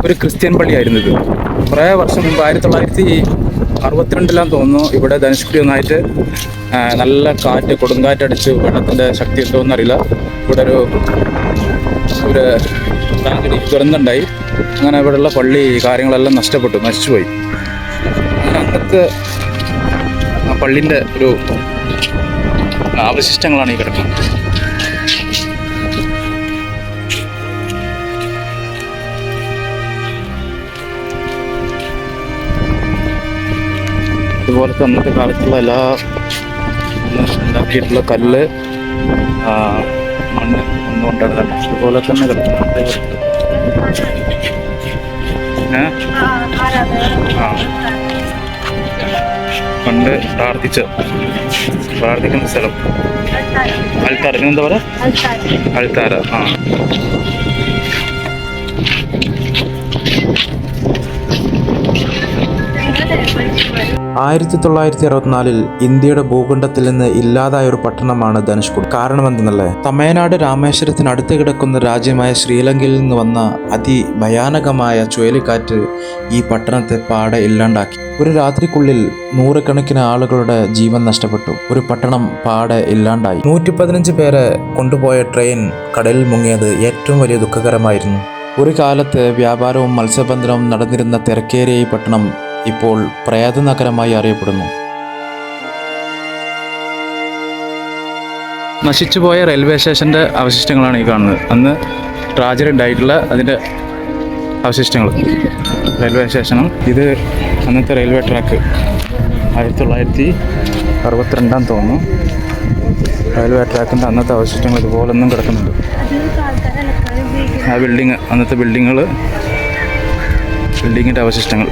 ഒരു ക്രിസ്ത്യൻ പള്ളിയായിരുന്നു ഇത്. കുറേ വർഷം മുമ്പ് ആയിരത്തി തൊള്ളായിരത്തി അറുപത്തിരണ്ടിലാന്ന് തോന്നുന്നു ഇവിടെ ധനുഷ്കുടി ഒന്നായിട്ട് നല്ല കാറ്റ് കൊടുങ്കാറ്റടിച്ച് വെള്ളത്തിന്റെ ശക്തി എന്തോന്നും അറിയില്ല ഇവിടെ ഒരു ഒരു ട്രാജഡി ദുരന്തമുണ്ടായി അങ്ങനെ ഇവിടെയുള്ള പള്ളി കാര്യങ്ങളെല്ലാം നഷ്ടപ്പെട്ടു നശിച്ചുപോയി അങ്ങനെ അന്നത്തെ ആ പള്ളിന്റെ ഒരു അവശിഷ്ടങ്ങളാണ് ഈ കിടക്കുന്നത്. അതുപോലത്തെ അന്നത്തെ കാലത്തുള്ള എല്ലാ ഉണ്ടാക്കിയിട്ടുള്ള കല്ല് മണ്ണ് ഒന്നുകൊണ്ടാണ് തന്നെ അതുപോലെ തന്നെ പണ്ട് പ്രാർത്ഥിച്ച. പ്രാർത്ഥിക്കുന്ന സ്ഥലം. അൽത്താര എന്താ പറയാ? അൾത്താര. ആ. ആയിരത്തി തൊള്ളായിരത്തി അറുപത്തിനാലിൽ ഇന്ത്യയുടെ ഭൂഖണ്ഡത്തിൽ നിന്ന് ഇല്ലാതായ ഒരു പട്ടണമാണ് ധനുഷ്കോടി. കാരണം എന്തെന്നല്ലേ തമിഴ്നാട് രാമേശ്വരത്തിനടുത്ത് കിടക്കുന്ന രാജ്യമായ ശ്രീലങ്കയിൽ നിന്ന് വന്ന അതിഭയാനകമായ ചുഴലിക്കാറ്റ് ഈ പട്ടണത്തെ പാടെ ഇല്ലാണ്ടാക്കി. ഒരു രാത്രിക്കുള്ളിൽ നൂറുകണക്കിന് ആളുകളുടെ ജീവൻ നഷ്ടപ്പെട്ടു. ഒരു പട്ടണം പാടെ ഇല്ലാണ്ടായി. നൂറ്റി പതിനഞ്ച് പേരെ കൊണ്ടുപോയ ട്രെയിൻ കടലിൽ മുങ്ങിയത് ഏറ്റവും വലിയ ദുഃഖകരമായിരുന്നു. ഒരു കാലത്ത് വ്യാപാരവും മത്സ്യബന്ധനവും നടന്നിരുന്ന തിരക്കേറിയ ഈ പട്ടണം ഇപ്പോൾ പ്രയാത നഗരമായി അറിയപ്പെടുന്നു. നശിച്ചുപോയ റെയിൽവേ സ്റ്റേഷന്റെ അവശിഷ്ടങ്ങളാണ് ഈ കാണുന്നത്. അന്ന് ട്രാജറി ഉണ്ടായിട്ടുള്ള അതിന്റെ അവശിഷ്ടങ്ങൾ. റെയിൽവേ സ്റ്റേഷനും ഇത് അന്നത്തെ റെയിൽവേ ട്രാക്ക്. ആയിരത്തി തൊള്ളായിരത്തി അറുപത്തിരണ്ടാം തോന്നുന്നു. റെയിൽവേ ട്രാക്കിന്റെ അന്നത്തെ അവശിഷ്ടങ്ങൾ ഇതുപോലൊന്നും കിടക്കുന്നുണ്ട്. ആ ബിൽഡിങ് അന്നത്തെ ബിൽഡിങ്ങുകൾ ബിൽഡിങ്ങിന്റെ അവശിഷ്ടങ്ങൾ.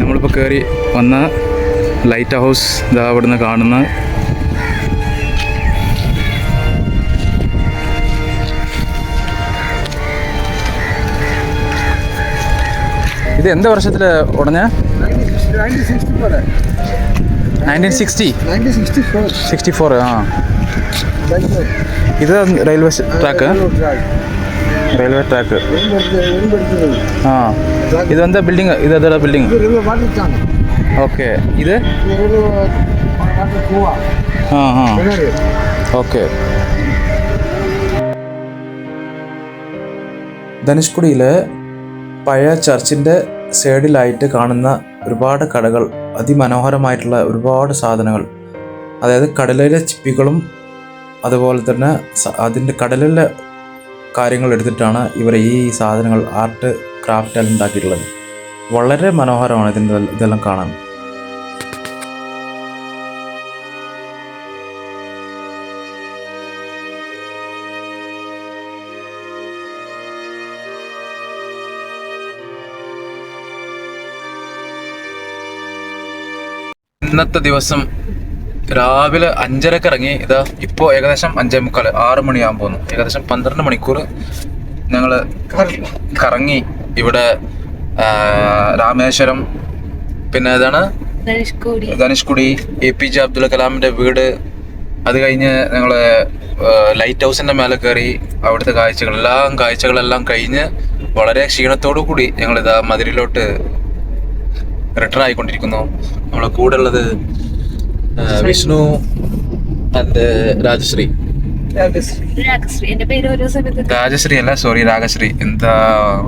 നമ്മളിപ്പോൾ കയറി വന്ന ലൈറ്റ് ഹൗസ് ഇതാ നിന്ന് കാണുന്ന ഇത് എന്ത് വർഷത്തിൽ ഉടഞ്ഞ നയന്റീൻ സിക്സ്റ്റി സിക്സ്റ്റി ഫോർ ആ ഇത് റെയിൽവേ ട്രാക്ക് റെയിൽവേ ട്രാക്ക് ആ. എന്താ ബിൽഡിങ് ഇത് എന്താ ബിൽഡിങ് ഓക്കെ ഇത്? ആ ആ. ഓക്കെ ധനുഷ്കുടിയിലെ പഴയ ചർച്ചിന്റെ സൈഡിലായിട്ട് കാണുന്ന ഒരുപാട് കടകൾ അതിമനോഹരമായിട്ടുള്ള ഒരുപാട് സാധനങ്ങൾ. അതായത് കടലിലെ ചിപ്പികളും അതുപോലെ തന്നെ അതിന്റെ കടലിലെ കാര്യങ്ങൾ എടുത്തിട്ടാണ് ഇവർ ഈ സാധനങ്ങൾ ആർട്ട് ക്രാഫ്റ്റ് ഉണ്ടാക്കിയിട്ടുള്ളത്. വളരെ മനോഹരമാണ് ഇതിന്റെ ഇതെല്ലാം കാണാൻ. ഇന്നത്തെ ദിവസം രാവിലെ അഞ്ചരക്ക് ഇറങ്ങി ഇതാ ഇപ്പോൾ ഏകദേശം അഞ്ചേ മുക്കാൽ ആറ് മണിയാകാൻ പോകുന്നു. ഏകദേശം പന്ത്രണ്ട് മണിക്കൂർ ഞങ്ങൾ കറങ്ങി ഇവിടെ രാമേശ്വരം പിന്നെ ഏതാണ് Dhanushkodi. A P J Abdul കലാമിന്റെ വീട്. അത് കഴിഞ്ഞ് ഞങ്ങൾ ലൈറ്റ് ഹൗസിന്റെ മേലെ കയറി അവിടുത്തെ കാഴ്ചകൾ എല്ലാം കാഴ്ചകളെല്ലാം കഴിഞ്ഞ് വളരെ ക്ഷീണത്തോടു കൂടി ഞങ്ങൾ ഇതാ മധുരയിലോട്ട് റിട്ടേൺ ആയിക്കൊണ്ടിരിക്കുന്നു. നമ്മളെ കൂടെ ഉള്ളത് വിഷ്ണു ആൻഡ് രാജശ്രീ. രാജശ്രീ. അല്ല സോറി രാഗശ്രീ എന്താ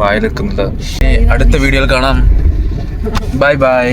വായിലെക്കുന്നത് ഇനി അടുത്ത വീഡിയോയിൽ കാണാം. Bye bye